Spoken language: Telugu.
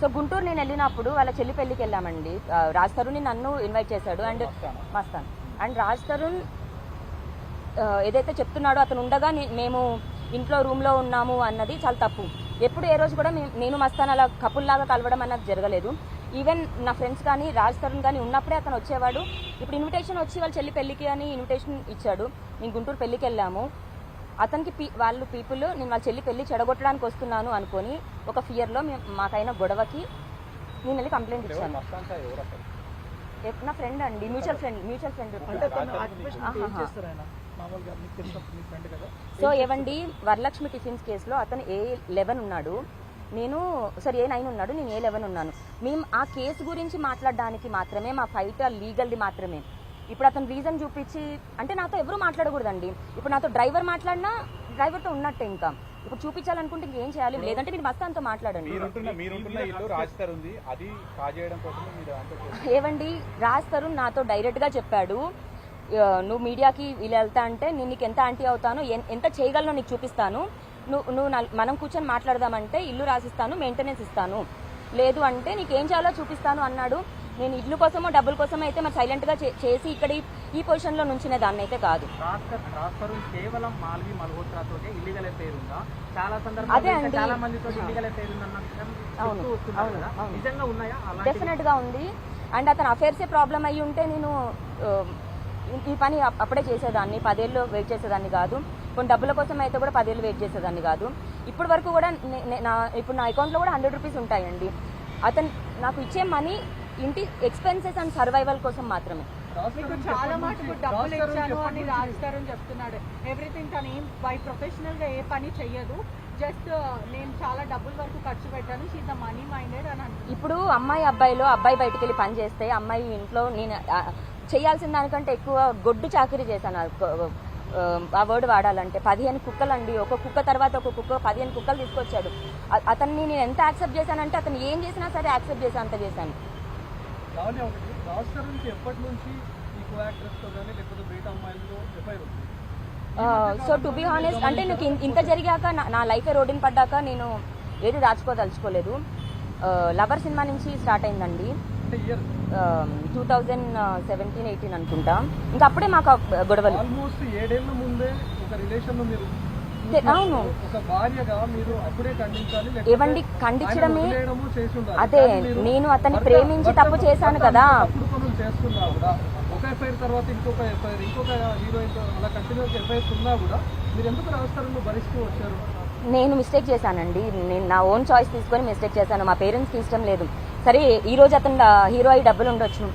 సో గుంటూరు నేను వెళ్ళినప్పుడు వాళ్ళ చెల్లి పెళ్ళికి వెళ్ళామండి. రాజ్ తరుణ్ నన్ను ఇన్వైట్ చేశాడు. అండ్ మస్తాన్. అండ్ రాజ్ తరుణ్ ఏదైతే చెప్తున్నాడో అతను ఉండగా మేము ఇంట్లో రూమ్లో ఉన్నాము అన్నది చాలా తప్పు. ఎప్పుడు ఏ రోజు కూడా నేను మస్తాన్ అలా కపుల్ లాగా కలవడం అన్నది జరగలేదు. ఈవెన్ నా ఫ్రెండ్స్ కానీ రాజ్ తరుణ్ కానీ ఉన్నప్పుడే అతను వచ్చేవాడు. ఇప్పుడు ఇన్విటేషన్ వచ్చి వాళ్ళ చెల్లి పెళ్ళికి అని ఇన్విటేషన్ ఇచ్చాడు. నేను గుంటూరు పెళ్ళికి వెళ్ళాము. అతనికి పీ వాళ్ళు పీపుల్ నేను వాళ్ళ చెల్లి పెళ్ళి చెడగొట్టడానికి వస్తున్నాను అనుకొని ఒక ఫియర్లో మేము మాకైన గొడవకి నేను వెళ్ళి కంప్లైంట్ ఇచ్చాను నా ఫ్రెండ్ అండి mutual friend mutual friend so ఏవండి వరలక్ష్మి టిఫిన్స్ కేసులో అతను ఏ లెవెన్ ఉన్నాడు నేను సారీ ఏ నైన్ ఉన్నాడు నేను ఏ లెవెన్ ఉన్నాను. మేము ఆ కేసు గురించి మాట్లాడడానికి మాత్రమే మా ఫైట్ లీగల్ది మాత్రమే. ఇప్పుడు అతను రీజన్ చూపించి అంటే నాతో ఎవరు మాట్లాడకూడదండి. ఇప్పుడు నాతో డ్రైవర్ మాట్లాడినా డ్రైవర్తో ఉన్నట్టే ఇంకా. ఇప్పుడు చూపించాలనుకుంటే ఇంకేం చేయాలి? లేదంటే మీరు మాట్లాడండి. అంతా చేస్తున్నారు. ఏవండి? రాజ్ తరుణ్ నాతో డైరెక్ట్గా చెప్పాడు. నువ్వు మీడియాకి వీళ్ళు వెళ్తా అంటే నేను నీకు ఎంత ఆంటీ అవుతాను ఎంత చేయగలను నీకు చూపిస్తాను. నువ్వు నువ్వు మనం కూర్చొని మాట్లాడదామంటే ఇల్లు రాసిస్తాను మెయింటెనెన్స్ ఇస్తాను. లేదు అంటే నీకు ఏం చేయాలో చూపిస్తాను అన్నాడు. నేను ఇల్లు కోసమో డబ్బుల కోసమో అయితే మరి సైలెంట్గా చే- చేసి ఇక్కడ ఈ- ఈ పొజిషన్లో నుంచిన దాన్ని అయితే కాదు. కేవలం మాల్వి ఇల్లీగల్ చాలా అదే అండి. చాలా మందితో ఇల్లీగల్ అఫైర్ ఉందన్న విషయం అవును, చెప్తూ వస్తున్నారు అవును, కదా. అవును. నిజంగా ఉన్నాయా? అలాంటి డెఫినెట్గా ఉంది. అండ్ అతను అఫేర్సే ప్రాబ్లం అయ్యి ఉంటే నేను ఈ- పని అప్- అప్పుడే చేసేదాన్ని. పదేళ్ళు వెయిట్ చేసేదాన్ని కాదు. కొన్ని డబ్బుల కోసం అయితే కూడా పదేళ్ళు వెయిట్ చేసేదాన్ని కాదు. ఇప్పటి వరకు కూడా నా ఇప్పుడు నా అకౌంట్లో కూడా హండ్రెడ్ రూపీస్ ఉంటాయండి. అతను నాకు ఇచ్చే మనీ ఇంటి ఎక్స్పెన్సెస్ అండ్ సర్వైవల్ కోసం మాత్రమే. మీకు చాలా మటుకు డబ్బులు ఇచ్చాను అని రాజ్ తరుణ్ చెప్తున్నాడు. ఎవ్రీథింగ్ తను ఏం బై ప్రొఫెషనల్గా ఏ పని చెయ్యదు. జస్ట్ నేను చాలా డబ్బుల వరకు ఖర్చు పెట్టాను. ద మనీ మైండెడ్ అని ఇప్పుడు అమ్మాయి అబ్బాయిలో అబ్బాయి బయటికి వెళ్ళి పని చేస్తే అమ్మాయి ఇంట్లో నేను చేయాల్సిన దానికంటే ఎక్కువ గొడ్డు చాకరీ చేశాను. ఆ వర్డ్ వాడాలంటే పదిహేను కుక్కలు అండి ఒక కుక్క తర్వాత ఒక కుక్క పదిహేను కుక్కలు తీసుకొచ్చాడు. అతన్ని నేను ఎంత యాక్సెప్ట్ చేశానంటే అతను ఏం చేసినా సరే యాక్సెప్ట్ చేసా అంత చేశాను. ఒకటి నుంచి ఎప్పటి నుంచి ఈ కో కానీ లేకపోతే బయట అమ్మాయిలతో ఎఫ్ఐఆర్ ఉంది? సో టు బి హానెస్ట్ అంటే నాకు ఇంత జరిగాక నా- లైఫ్ రోడ్డుని పడ్డాక నేను ఏది దాచుకోదలుచుకోలేదు. లవర్ సినిమా నుంచి స్టార్ట్ అయిందండి. టూ థౌజండ్ సెవెంటీన్ ఎయిటీన్ అనుకుంటా. ఇంకా అప్పుడే మాకు గొడవలు. ఆల్మోస్ట్ ఏడేళ్ళ ముందే ఒక మీరు అవును. ఏవండి ఖండించడమే. అదే, నేను అతన్ని ప్రేమించి తప్పు చేశాను కదా. తప్పుడు పనులు చేస్తున్నా కూడా ఒక ఎఫ్ఐఆర్ తర్వాత ఇంకొక ఎఫ్ఐఆర్ ఇంకొక హీరోయిన్తో అలా కంటిన్యూస్ ఎఫ్ఐఆర్స్ ఉన్నా కూడా మీరు ఎందుకు రాస్తారని భరిస్తూ వచ్చారు? నేను మిస్టేక్ చేశానండి. నేను నా ఓన్ చాయిస్ తీసుకొని మిస్టేక్ చేశాను. మా పేరెంట్స్కి ఇష్టం లేదు. సరే ఈ రోజు అతను హీరో అయ్యి డబ్బులు ఉండొచ్చు